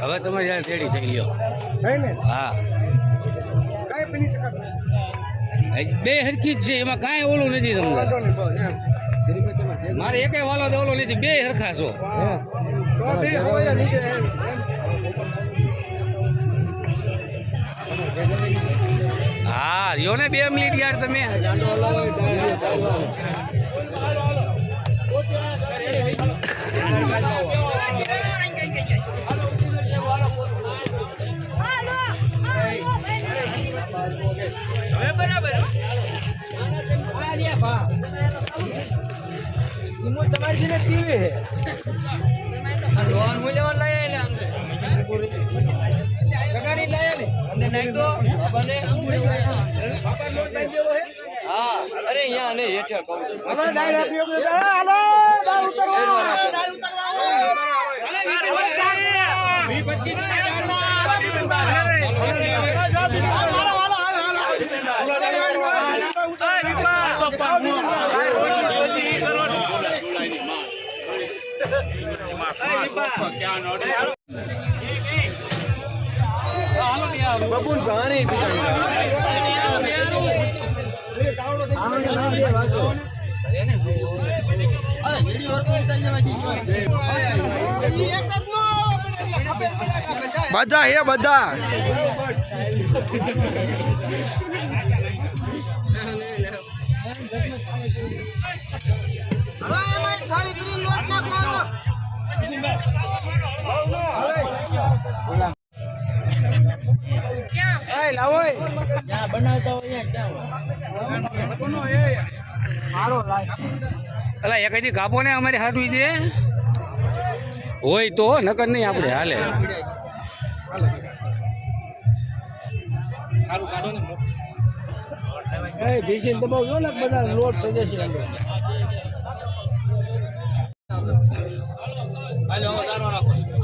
હવે તમે જ્યારે તેડી થઈ લ્યો. હા. બે હરખી જ છે એમાં કાંઈ ઓલું નથી તમને. મારે એકે વાલો તો ઓલો નથી બે હરખા છો. હા યો બે મિનિટ યાર તમે. તમારી જેને ટીવી હે લોન લઈ લઈ આવેલી નાખ દો. બાબાને. બાપા લોન નાખ દેવો હે. હા અરે અહીંયા ને હેઠળ કહું છું. હાલો ડાયર આપીઓ હાલો ડાયર ઉતરવા. ડાયર બબુન ભાણી બધા હે બધા. અલા એક હજી કાપો ને અમારી હાથવી દે હોય તો નકર નહીં આપણે હાલે. એ ભીસીને દબાવજો ને બધા લોટ થઈ જશે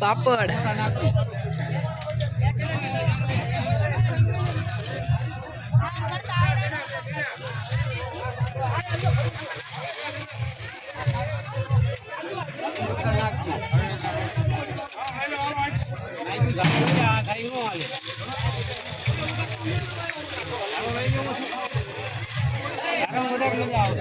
પાપડ. મજા તમારો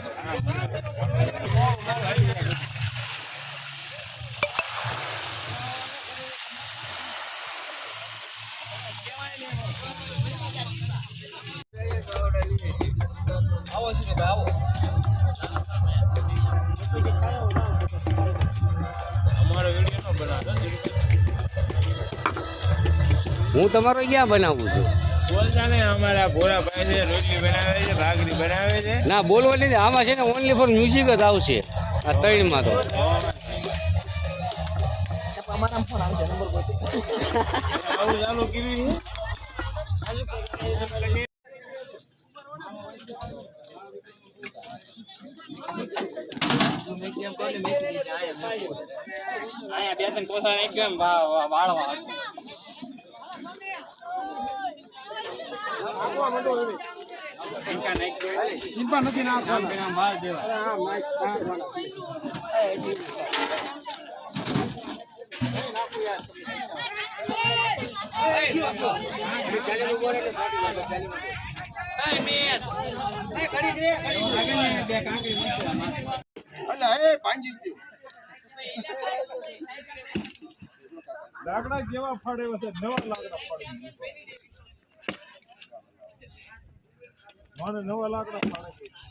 ક્યાં બનાવું છું? બોલતા ને અમારા ભોળા ભાઈ છે રોટલી બનાવે છે ભાખરી બનાવે છે. ના બોલવાની નથી. આમાં છે ને ઓનલી ફોર મ્યુઝિક જ આવશે. આ ત્રણમાં તો. આવું ચાલુ કર્યું અહીંયા બે ત્રણ કોસા નાખ્યો વાળવા નથી નાખવાનું લાકડા જેવા ફાડે છે નવા લાકડા ફાડે મને નવા લાકડા ફાડે છે.